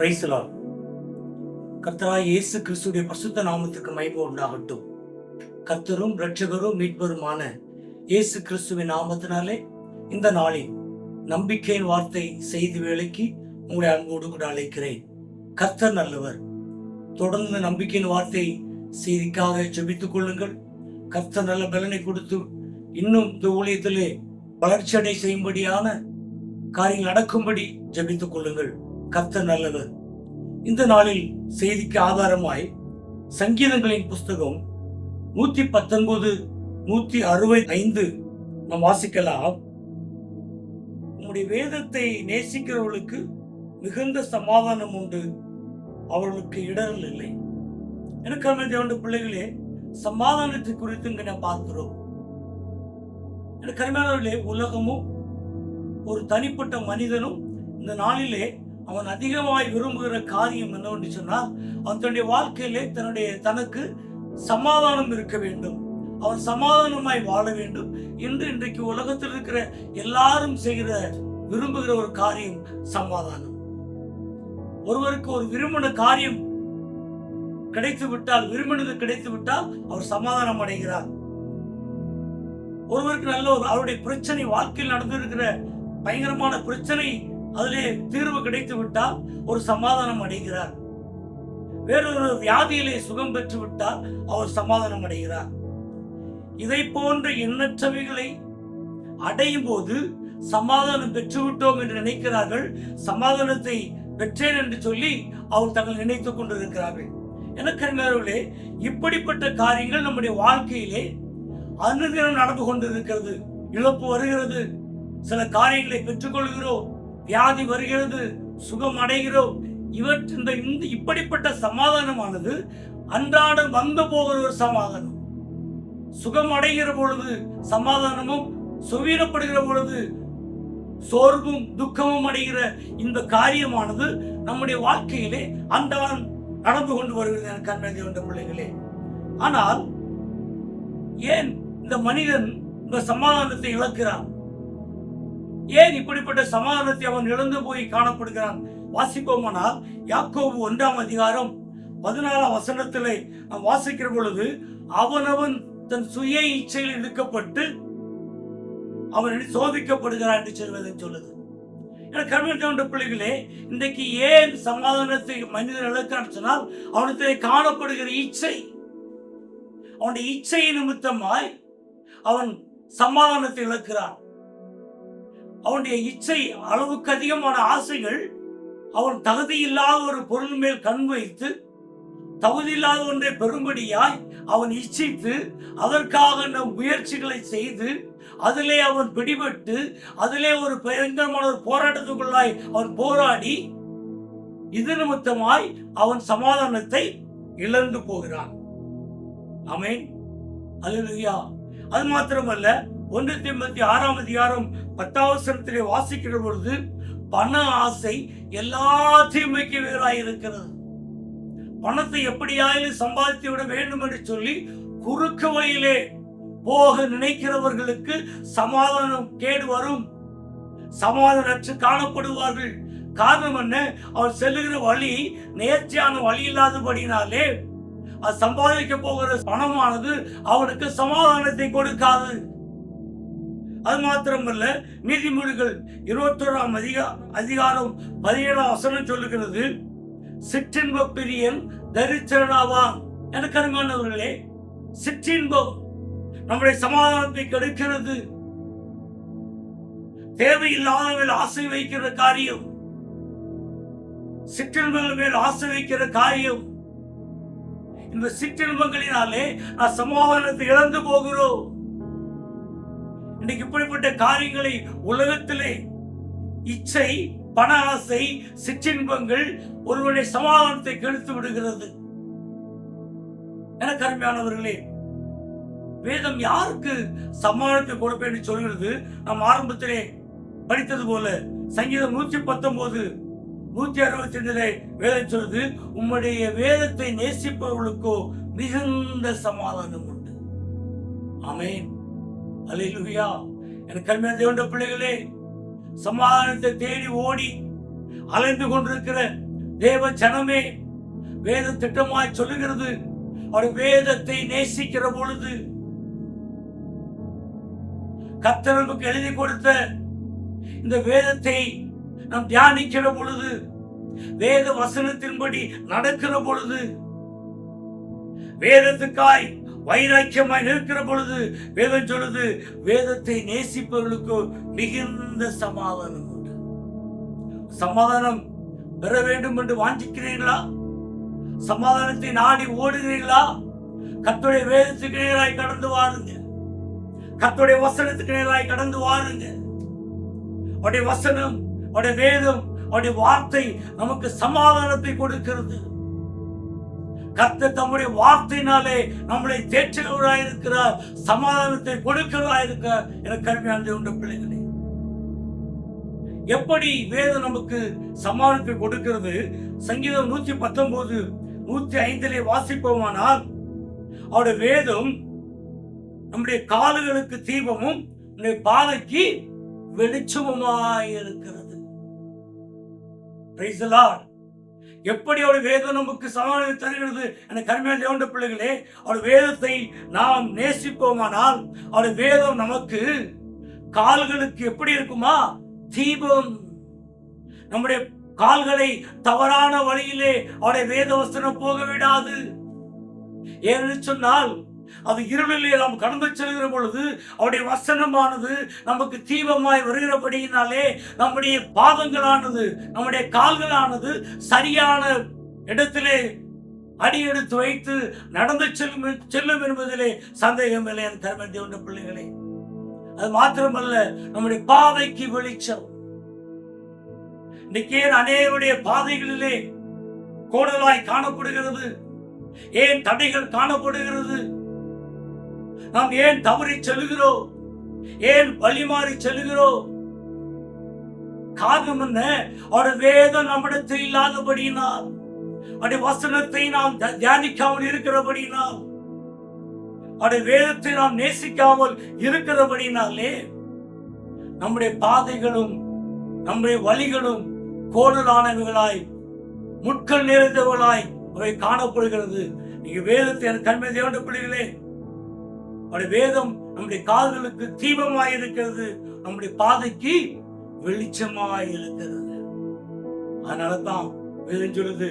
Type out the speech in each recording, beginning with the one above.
பிரைசலால் கர்த்தராய் இயேசு கிறிஸ்துடைய பசுத்த நாமத்துக்கு மகிமை உண்டாகட்டும். கர்த்தரும் ரட்சகரும் மீட்பருமான இயேசு கிறிஸ்துவின் நாமத்தினாலே இந்த நாளில் நம்பிக்கையின் வார்த்தை செய்தி வேலைக்கு உங்களை அன்போடு கூட அழைக்கிறேன். கர்த்தர் நல்லவர். தொடர்ந்து நம்பிக்கையின் வார்த்தை செய்திக்காக ஜெபித்துக் கொள்ளுங்கள். கர்த்தர் நல்ல பலனை கொடுத்து இன்னும் இந்த ஊழியத்திலே வளர்ச்சி அடை செய்யும்படியான காரியங்கள் நடக்கும்படி ஜபித்துக் கொள்ளுங்கள். கத்த நல்லவர். இந்த நாளில் செய்திக்கு ஆதாரமாய் சங்கீதங்களின் புஸ்தகம் நூத்தி பத்தொன்பது நூத்தி அறுபத்தி ஐந்து நாம் வாசிக்கலாம். உம்முடைய வேதத்தை நேசிக்கிறவர்களுக்கு மிகுந்த சமாதானம் உண்டு. அவர்களுக்கு இடரல் இல்லை. எனக்கு தேவண்ட பிள்ளைகளே சமாதானத்தை குறித்து இங்க நான் பார்க்கிறோம். எனக்கு அருமையானவர்களே உலகமும் ஒரு தனிப்பட்ட மனிதனும் இந்த நாளிலே அவன் அதிகமாய் விரும்புகிற காரியம் என்னவென்று சொன்னால் அவன் தன்னுடைய வாழ்க்கையிலே தன்னுடைய தனக்கு சமாதானம் இருக்க வேண்டும். அவன் சமாதானமாய் வாழ வேண்டும். என்று இன்றைக்கு உலகத்தில் இருக்கிற எல்லாரும் செய்கிற விரும்புகிற ஒரு காரியம் சமாதானம். ஒருவருக்கு ஒரு விரும்பின காரியம் கிடைத்து விட்டால் விரும்பினது கிடைத்து விட்டால் அவர் சமாதானம் அடைகிறார். ஒருவருக்கு நல்ல ஒரு அவருடைய பிரச்சனை வாழ்க்கையில் நடந்திருக்கிற பயங்கரமான பிரச்சனை அதிலே தீர்வு கிடைத்து விட்டால் ஒரு சமாதானம் அடைகிறார். வேறொரு வியாதியிலே சுகம் பெற்று விட்டால் அவர் சமாதானம் அடைகிறார். இதை போன்ற எண்ணற்றவைகளை அடையும் போது சமாதானம் பெற்றுவிட்டோம் என்று நினைக்கிறார்கள். சமாதானத்தை பெற்றேன் என்று சொல்லி அவர் தங்கள் நினைத்துக் கொண்டிருக்கிறார்கள். எனக்கு இப்படிப்பட்ட காரியங்கள் நம்முடைய வாழ்க்கையிலே அனுதினம் நடந்து கொண்டிருக்கிறது. இழப்பு வருகிறது. சில காரியங்களை பெற்றுக்கொள்கிறோம். வியாதி வருகிறது சுகம் அடைகிறோம். இவற்று இந்த இந்த இப்படிப்பட்ட சமாதானமானது அன்றாடம் வந்து போகிற ஒரு சமாதானம். சுகம் அடைகிற பொழுது சமாதானமும் சுவீனப்படுகிற பொழுது சோர்வும் துக்கமும் அடைகிற இந்த காரியமானது நம்முடைய வாழ்க்கையிலே அன்றாடம் நடந்து கொண்டு வருகிறது எனக்கு அன்றைய கொண்ட பிள்ளைகளே. ஆனால் ஏன் இந்த மனிதன் இந்த சமாதானத்தை இழக்கிறான்? ஏன் இப்படிப்பட்ட சமாதானத்தை அவன் இழந்து போய் காணப்படுகிறான்? வாசிப்போமானால் யாக்கோபு ஒன்றாம் அதிகாரம் பதினாலாம் வசனத்திலே நாம் வாசிக்கிற பொழுது அவனவன் தன் சுய இச்சையில் இழுக்கப்பட்டு அவன் சோதிக்கப்படுகிறான் என்று சொல்வதை சொல்லுது. எனக்கு கருமையான பிள்ளைகளே இன்றைக்கு ஏன் சமாதானத்தை மனிதன் இழக்கிறான் சொன்னால் அவனுக்கு காணப்படுகிற இச்சை. அவனுடைய இச்சை நிமித்தமாய் அவன் சமாதானத்தை இழக்கிறான். அவனுடைய இச்சை அளவுக்கு அதிகமான ஆசைகள் அவன் தகுதி இல்லாத ஒரு பொருள் மேல் கண் வைத்து தகுதி இல்லாத ஒன்றை பெரும்படியாய் அவன் இச்சித்து அதற்காக நம் முயற்சிகளை செய்து அதிலே அவன் பிடிபட்டு அதிலே ஒரு பயங்கரமான ஒரு போராட்டத்துக்குள்ளாய் அவன் போராடி இது நிமித்தமாய் அவன் சமாதானத்தை இழந்து போகிறான். அமேன் அல்லேலூயா. அது மாத்திரமல்ல ஒன்று திம்பத்தி ஆறாம் அதிகாரம் பத்தாவசனத்திலே வாசிக்கிற பொழுது பண ஆசை எல்லா தீமைக்கு வேறாய் இருக்கிறது பணத்தை எப்படியாயிலும் சம்பாதித்து விட வேண்டும் என்று சொல்லி குறுக்கு வழியிலே போக நினைக்கிறவர்களுக்கு சமாதானம் கேடு வரும். சமாதானற்று காணப்படுவார்கள். காரணம் என்ன? அவர் செல்லுகிற வழி நேர்ச்சியான வழி இல்லாதபடினாலே அது சம்பாதிக்க போகிற பணமானது அவனுக்கு சமாதானத்தை கொடுக்காது. அது மாத்திரமல்ல நீதிமொழிகள் இருபத்தோராம் அதிகா அதிகாரம் பதினேழாம் வசனம் சொல்லுகிறது சிற்றின்ப பிரியன் தரித்திரனாவான் எனக்கு அருமையானவர்களே சிற்றின்பம் நம்முடைய சமாதானத்தை கெடுக்கிறது. தேவையில்லாதவர்கள் ஆசை வைக்கிற காரியம். சிற்றின்பங்கள் மேல் ஆசை வைக்கிற காரியம். இந்த சிற்றின்பங்களினாலே நான் சமாதானத்தை இழந்து போகிறோம். இன்னைக்கு இப்படிப்பட்ட காரியங்களை உலகத்திலே இச்சை பண ஆசை சிற்றின்பங்கள் ஒருவருடைய சமாதானத்தை கெடுத்து விடுகிறது. எனக்கு அருமையானவர்களே வேதம் யாருக்கு சமாதானத்தை கொடுப்பேன் சொல்கிறது? நாம் ஆரம்பத்திலே படித்தது போல சங்கீதம் நூற்றி பத்தொன்பது நூத்தி அறுபத்தி ரெண்டுல வேதம் சொல்றது உம்முடைய வேதத்தை நேசிப்பவர்களுக்கோ மிகுந்த சமாதானம் உண்டு. அமேன் அல்லேலூயா எனக்கு கருமையான தேவண்ட பிள்ளைகளே சமாதானத்தை தேடி ஓடி அலைந்து கொண்டிருக்கிற தேவ ஜனமே வேத திட்டமாய் சொல்லுகிறது. அவர் வேதத்தை நேசிக்கிற பொழுது கத்தர் நமக்கு எழுதி கொடுத்த இந்த வேதத்தை நாம் தியானிக்கிற பொழுது வேத வசனத்தின்படி நடக்கிற பொழுது வேதத்துக்காய் வைராக்கியமாய் நிற்கிற பொழுது வேதம் சொல்லுது வேதத்தை நேசிப்பவர்களுக்கு மிகுந்த சமாதானம் உண்டு. சமாதானம் பெற வேண்டும் என்று வாஞ்சிக்கிறீர்களா? சமாதானத்தை நாடி ஓடுகிறீர்களா? கத்துடைய வேதத்துக்கு நேராய் கடந்து வாருங்க. கத்துடைய வசனத்துக்கு நேராய் கடந்து வாருங்க. அவருடைய வசனம் அவருடைய வேதம் அவருடைய வார்த்தை நமக்கு சமாதானத்தை கொடுக்கிறது. கர்த்தர் தம்முடைய வார்த்தையினாலே நம்மளை தேற்றுகிறவராயிருக்கிறார் சமாதானத்தை கொடுக்கிறவராயிருக்கிறார் என கருமையான உண்ட பிள்ளைகளே. எப்படி வேதம் நமக்கு சமாதானத்தை கொடுக்கிறது? சங்கீதம் நூத்தி பத்தொன்பது நூத்தி ஐந்திலே வாசிப்போமானால் அவருடைய வேதம் நம்முடைய கால்களுக்கு தீபமும் நம்முடைய பாதைக்கு வெளிச்சமுமாய் இருக்கிறது. Praise. எப்படி அவருடைய வேதம் நமக்கு சமாதானத்தை தருகிறது என கருமையான தேவண்ட பிள்ளைகளே அவருடைய வேதத்தை நாம் நேசிப்போமானால் அவருடைய வேதம் நமக்கு கால்களுக்கு எப்படி இருக்குமா? தீபம். நம்முடைய கால்களை தவறான வழியிலே அவருடைய வேத வசனம் போக விடாது ஏன்னு சொன்னால் அது இருளிலே நாம் கடந்து செல்கிற பொழுது அவருடைய வசனமானது நமக்கு தீபமாய் வருகிறபடியினாலே நம்முடைய பாதங்களானது நம்முடைய கால்களானது சரியான இடத்திலே அடி எடுத்து வைத்து நடந்து செல்லும் செல்லும் என்பதிலே சந்தேகம் இல்லை என் தர்ம தேவன பிள்ளைகளே. அது மாத்திரமல்ல நம்முடைய பாதைக்கு வெளிச்சம். இன்னைக்கு ஏன் அநேகருடைய பாதைகளிலே கோடலாய் காணப்படுகிறது. ஏன் தடைகள் காணப்படுகிறது? நாம் ஏன் தவறி செல்கிறோம்? ஏன் வழி மாறி செல்கிறோம்? காரணம் என்ன? அவருடைய வேதம் நம்மிடத்தில் இல்லாதபடியினால் அவருடைய வசனத்தை நாம் த- தியானிக்காமல் இருக்கிறபடியினால் அவருடைய வேதத்தை நாம் நேசிக்காமல் இருக்கிறபடினாலே நம்முடைய பாதைகளும் நம்முடைய வழிகளும் கோணலானவைகளாய் முட்கள் நிறைந்தவர்களாய் அவை காணப்படுகிறது. நீங்க வேதத்தை எனக்கு கண்மை தேவண்ட பிள்ளைகளே அவருடைய வேதம் நம்முடைய கால்களுக்கு தீபமாய் இருக்கிறது நம்முடைய பாதைக்கு வெளிச்சமாய் இருக்கிறது அதனால தான் வேதம் சொல்லுது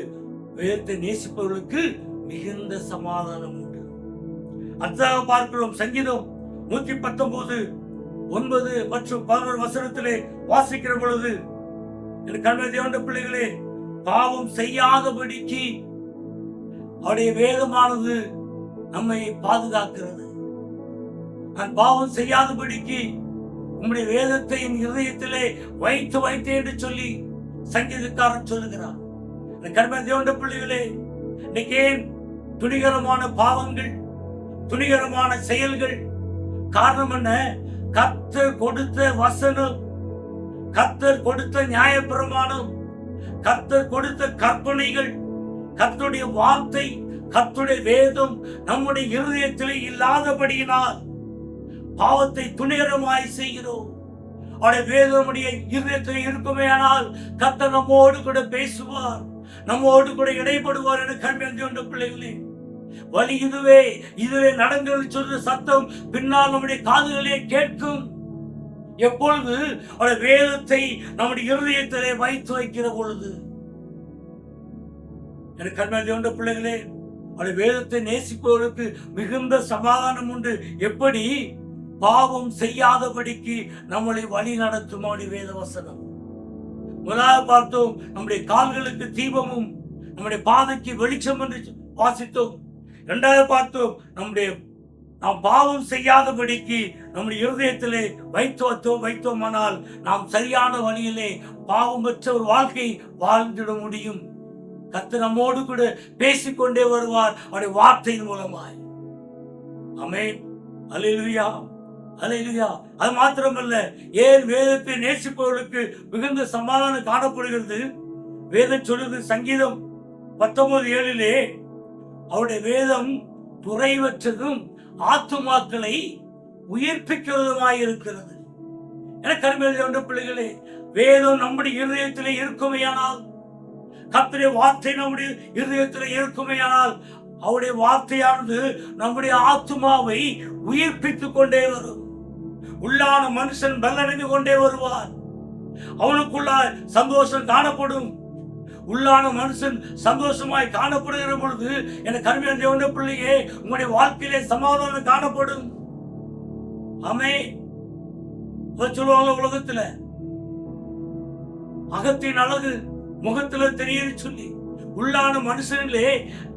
வேதத்தை நேசிப்பவர்களுக்கு மிகுந்த சமாதானம் உண்டு. அடுத்ததாக பார்க்கிறோம் சங்கீதம் நூத்தி பத்தொன்பது ஒன்பது மற்றும் பதினோரு வசனத்திலே வாசிக்கிற பொழுது என் கண்மை பிள்ளைகளே பாவம் செய்யாதபடிக்கு அவருடைய வேதமானது நம்மை பாதுகாக்கிறது. நான் பாவம் செய்யாதபடிக்கு உம்முடைய வேதத்தை என் இதயத்திலே வைத்து வைத்தேன் என்று சொல்லி சங்கீதக்காரன் சொல்லுகிறார் இந்த கர்ம தேவண்ட பிள்ளைகளே இன்னைக்கு ஏன் துணிகரமான பாவங்கள் துணிகரமான செயல்கள். காரணம் என்ன? கத்தர் கொடுத்த வசனம் கத்தர் கொடுத்த நியாயப்பிரமாணம் கத்தர் கொடுத்த கற்பனைகள் கத்துடைய வார்த்தை கத்துடைய வேதம் நம்முடைய இருதயத்திலே இல்லாதபடியினால் பாவத்தை துணிகரமாய் செய்கிறோம். அவருடைய வேதமுடைய நம்முடைய இருதயத்தில் இருக்குமே ஆனால் கத்த நம்மோடு கூட பேசுவார். நம்மோடு கூட இடைப்படுவார் என கண்மையந்து கொண்ட பிள்ளைகளே. வழி இதுவே இதுவே நடங்கள் சொல்ற சத்தம் பின்னால் நம்முடைய காதுகளே கேட்கும். எப்பொழுது அவருடைய வேதத்தை நம்முடைய இருதயத்திலே வைத்து வைக்கிற பொழுது. எனக்கு கண்மையந்து கொண்ட பிள்ளைகளே அவருடைய வேதத்தை நேசிப்பவர்களுக்கு மிகுந்த சமாதானம் உண்டு. எப்படி? பாவம் செய்யாதபடிக்கு நம்மளை வழி நடத்தும் வேத வசனம் முதலாவது பார்த்தோம் நம்முடைய கால்களுக்கு தீபமும் நம்முடைய பாதைக்கு வெளிச்சம் என்று வாசித்தோம். இரண்டாவது பார்த்தோம் நம்முடைய நாம் பாவம் செய்யாதபடிக்கு நம்முடைய இருதயத்திலே வைத்து வைத்தோம் வைத்தோமானால் நாம் சரியான வழியிலே பாவம் பெற்ற ஒரு வாழ்க்கை வாழ்ந்திட முடியும். கத்து நம்மோடு கூட பேசிக்கொண்டே வருவார் அவருடைய வார்த்தையின் மூலமாய். அமேன் அலிலுயா அலையிலுயா அது மாத்திரமல்ல ஏன் வேதத்தை நேசிப்பவர்களுக்கு மிகுந்த சமாதானம் காணப்படுகிறது? வேதம் சொல்லுது சங்கீதம் பத்தொன்பது ஏழிலே அவருடைய வேதம் துறைவற்றதும் ஆத்துமாக்களை உயிர்ப்பிக்கிறதுமாய் இருக்கிறது என கருமையில் ஒன்று பிள்ளைகளே வேதம் நம்முடைய இருதயத்திலே இருக்குமையானால் கத்திரை வார்த்தை நம்முடைய இருதயத்தில் இருக்குமையானால் அவருடைய வார்த்தையானது நம்முடைய ஆத்துமாவை உயிர்ப்பித்துக் கொண்டே வரும். உள்ளான மனுஷன் பலனடைந்து கொண்டே வருவார். அவனுக்குள்ள சந்தோஷம் காணப்படும். உள்ளான மனுஷன் சந்தோஷமாய் காணப்படுகிற பொழுது என கருமையான தேவன பிள்ளையே உங்களுடைய வாழ்க்கையிலே சமாதானம் காணப்படும். அமை சொல்லுவாங்க உலகத்துல. அகத்தின் அழகு முகத்துல தெரியுது சொல்லி உள்ளான மனுஷனிலே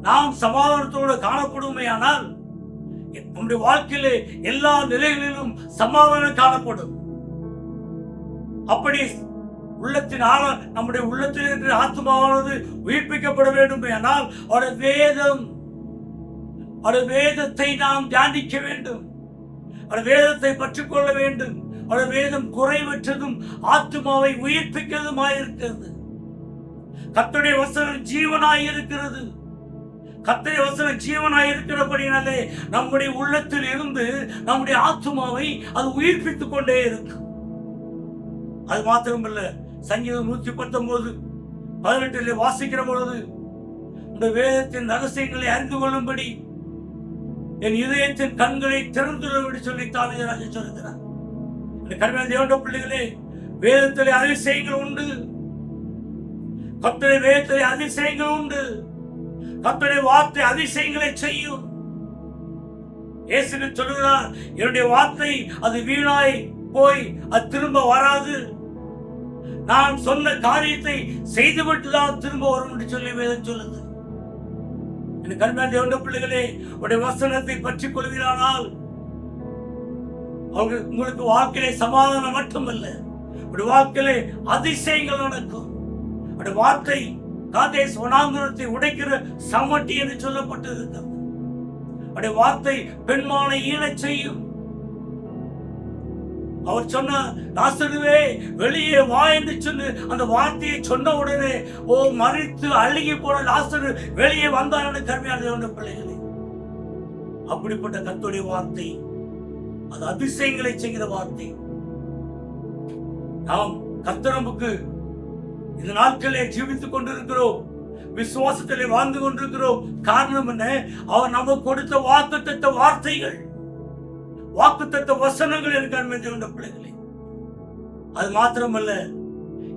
நாம் சமாதானத்தோடு காணப்படுமே ஆனால் நம்முடைய வாழ்க்கையிலே எல்லா நிலைகளிலும் சமாதானம் காணப்படும். அப்படி உள்ளத்தின் ஆழ நம்முடைய உள்ளத்தில் இருக்கிற ஆத்மாவானது உயிர்ப்பிக்கப்பட வேண்டும். ஆனால் அவருடைய வேதம் அவருடைய வேதத்தை நாம் தியானிக்க வேண்டும். அவருடைய வேதத்தை பற்றுக்கொள்ள வேண்டும். அவருடைய வேதம் குறைவற்றதும் ஆத்மாவை உயிர்ப்பிக்கிறதுமாயிருக்கிறது. கத்துடைய வசனம் ஜீவனாய் இருக்கிறது கர்த்தருடைய வசனம் ஜீவனாய் இருக்கிறபடினாலே நம்முடைய உள்ளத்தில் இருந்து நம்முடைய ஆத்மாவை அது உயிர்ப்பித்துக் கொண்டே இருக்கும் அது மாத்திரமல்ல சங்கீதம் நூத்தி பத்தொன்பது பதினெட்டில் வாசிக்கிற பொழுது இந்த வேதத்தின் ரகசியங்களை அறிந்து கொள்ளும்படி என் இதயத்தின் கண்களை திறந்துள்ளபடி சொல்லி தாவிதராஜ சொல்லுகிறார். இந்த கருமையான தேவண்ட பிள்ளைகளே வேதத்திலே அதிசயங்கள் உண்டு. கத்திரை வேதத்திலே அதிசயங்கள் உண்டு. கத்தரை வார்த்தை அதிசயங்களை செய்யும். இயேசு சொல்லுகிறார் என்னுடைய வார்த்தை அது வீணாய் போய் அது திரும்ப வராது. நான் சொன்ன காரியத்தை செய்துவிட்டு தான் திரும்ப வரும் என்று சொல்லி வேதம் சொல்லுது. என் கருமையான தேவண்ட பிள்ளைகளே உடைய வசனத்தை பற்றி கொள்கிறானால் அவங்க உங்களுக்கு வாழ்க்கையிலே சமாதானம் மட்டுமல்ல உடைய வாழ்க்கையிலே அதிசயங்கள் நடக்கும். உடைய வார்த்தை காதே வனாந்திரத்தை உடைக்கிற சமட்டி என்று சொல்லப்பட்டு அப்படி வார்த்தை பெண்மானை ஈழச் செய்யும். அவர் சொன்ன லாசருவே வெளியே வா என்று சொல்லி அந்த வார்த்தையை சொன்ன உடனே ஓ மறித்து அழுகி போன லாசரு வெளியே வந்தார் என்று கருமையான பிள்ளைகளே. அப்படிப்பட்ட கத்துடைய வார்த்தை அது அதிசயங்களை செய்கிற வார்த்தை. நாம் கத்தரம்புக்கு இந்த நாட்களே ஜீவித்துக் கொண்டிருக்கிறோம். விசுவாசத்திலே வாழ்ந்து கொண்டிருக்கிறோம். காரணம் என்ன? அவர் நமக்கு கொடுத்த வாக்குத்தத்த வார்த்தைகள். வாக்குத்தத்த வசனங்கள் எனக்கு பிள்ளைகளை பிள்ளைகளே. அது மாத்திரமல்ல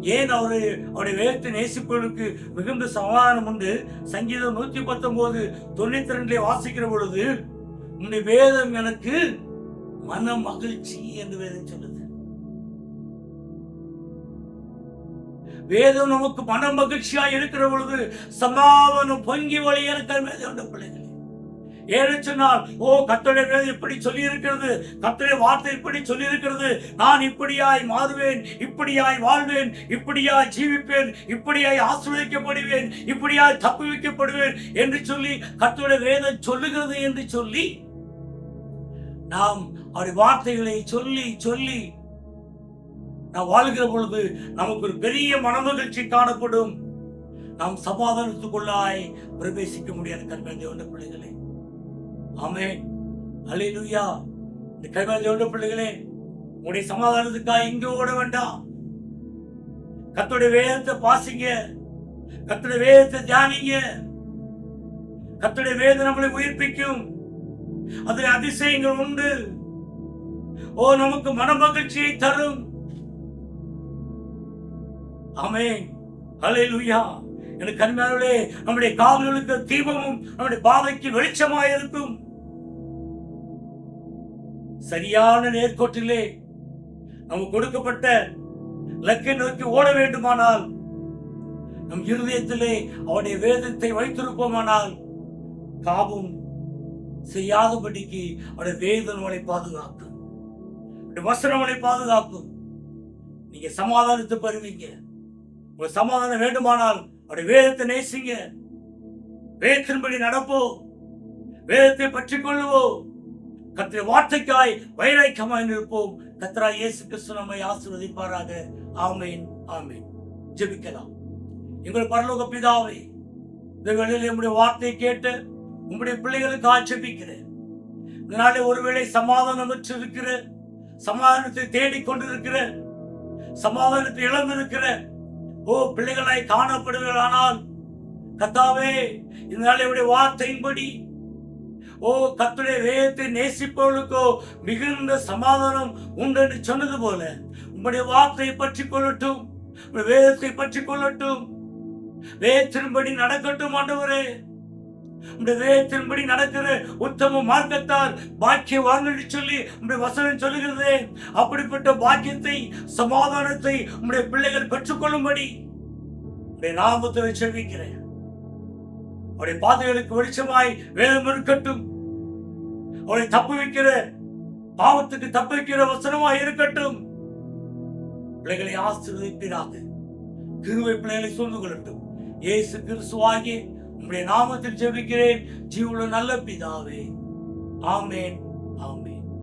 ஏன் அவரு அவருடைய வேதத்தை நேசிப்பவர்களுக்கு மிகுந்த சமாதானம் உண்டு? சங்கீதம் நூத்தி பத்தொன்பது தொண்ணூத்தி ரெண்டுல வாசிக்கிற பொழுது உன்னுடைய வேதம் எனக்கு மன மகிழ்ச்சி என்று வேதம் சொல்லுது. வேதம் நமக்கு மன மகிழ்ச்சியா இருக்கிற பொழுது சமாதானம் பொங்கி வழி இருக்கிற வேதம் பிள்ளைகளே. ஏன்னு சொன்னால் ஓ கத்தோடைய வேதம் இப்படி சொல்லி இருக்கிறது கத்தோடைய வார்த்தை இப்படி சொல்லி இருக்கிறது நான் இப்படியாய் மாறுவேன் இப்படியாய் வாழ்வேன் இப்படியாய் ஜீவிப்பேன் இப்படியாய் ஆசிர்வதிக்கப்படுவேன் இப்படியாய் தப்பு வைக்கப்படுவேன் என்று சொல்லி கத்தோடைய வேதம் சொல்லுகிறது என்று சொல்லி நாம் அவருடைய வார்த்தைகளை சொல்லி சொல்லி நாம் வாழ்கிற பொழுது நமக்கு ஒரு பெரிய மனமகிழ்ச்சி காணப்படும். நாம் சமாதானத்துக்குள்ளாய் பிரவேசிக்க முடியாது கல்வேண்டிய பிள்ளைகளே. ஆமே அலையிலுயா இந்த கைவேண்டிய பிள்ளைகளே உங்களுடைய சமாதானத்துக்காக இங்கே ஓட வேண்டாம். கத்துடைய வேதத்தை பாசிங்க கத்துடைய வேதத்தை தியானிங்க. கத்துடைய வேதம் நம்மளை உயிர்ப்பிக்கும். அதில் அதிசயங்கள் உண்டு. ஓ நமக்கு மன மகிழ்ச்சியை தரும். ஆமென். ஹalleluya. எனக்கு கண்மையாளர்களே நம்முடைய காவல்களுக்கு தீபமும் நம்முடைய பாதைக்கு வெளிச்சமாய் இருக்கும் சரியான நேர்கோட்டிலே நமக்கு கொடுக்கப்பட்ட லக்கை நோக்கி ஓட வேண்டுமானால் நம் இருதயத்திலே அவருடைய வேதத்தை வைத்திருப்போமானால் காபும் செய்யாதபடிக்கு அவருடைய வேதம் அவனை பாதுகாக்கும். அவருடைய வசனம் அவனை பாதுகாக்கும். நீங்க சமாதானத்தை பெறுவீங்க உங்களுக்கு சமாதானம் வேண்டுமானால் அவருடைய வேதத்தை நேசிங்க. வேதத்தின்படி நடப்போம் வேதத்தை பற்றி கொள்ளுவோம் கத்திர வார்த்தைக்காய் வைராய்க்கமாய் நிற்போம். கத்ரா இயேசு கிறிஸ்து நம்மை ஆசிர்வதிப்பாராக. ஆமேன் ஆமேன். ஜெபிக்கலாம். எங்கள் பரலோக பிதாவை இந்த வேளையில் நம்முடைய வார்த்தையை கேட்டு உங்களுடைய பிள்ளைகளுக்கு ஆட்சேபிக்கிறேன். இதனாலே ஒருவேளை சமாதானம் இருக்கிற சமாதானத்தை தேடிக் கொண்டிருக்கிற சமாதானத்தை இழந்திருக்கிற ஓ பிள்ளைகளாய் காணப்படுவீர்களானால் கத்தாவே இந்த நாளையுடைய வார்த்தையின்படி ஓ கத்துடைய வேதத்தை நேசிப்பவர்களுக்கோ மிகுந்த சமாதானம் உண்டு என்று சொன்னது போல உங்களுடைய வார்த்தையை பற்றி கொள்ளட்டும் வேதத்தை பற்றி கொள்ளட்டும். வேதத்தின்படி நடக்கட்டும் ஆண்டவரே. உங்களுடைய நடக்கிற உத்தம மார்க்கத்தால் பாக்கிய வாழ்ந்து சொல்லி உடைய வசனம் சொல்லுகிறது. அப்படிப்பட்ட பாக்கியத்தை சமாதானத்தை உடைய பிள்ளைகள் பெற்றுக்கொள்ளும்படி உங்களுடைய நாமத்தில் செவிக்கிறேன் அவருடைய பாதைகளுக்கு வெளிச்சமாய் வேதம் இருக்கட்டும். அவளை தப்பு வைக்கிற பாவத்துக்கு தப்பு வைக்கிற வசனமாய் இருக்கட்டும். பிள்ளைகளை ஆசீர்வதிப்பீராக. கிருவை பிள்ளைகளை சூழ்ந்து கொள்ளட்டும். இயேசு கிறிஸ்துவாகி உங்களுடைய நாமத்தில் ஜெபிக்கிறேன். ஜீவுள்ள நல்ல பிதாவே. ஆமேன்.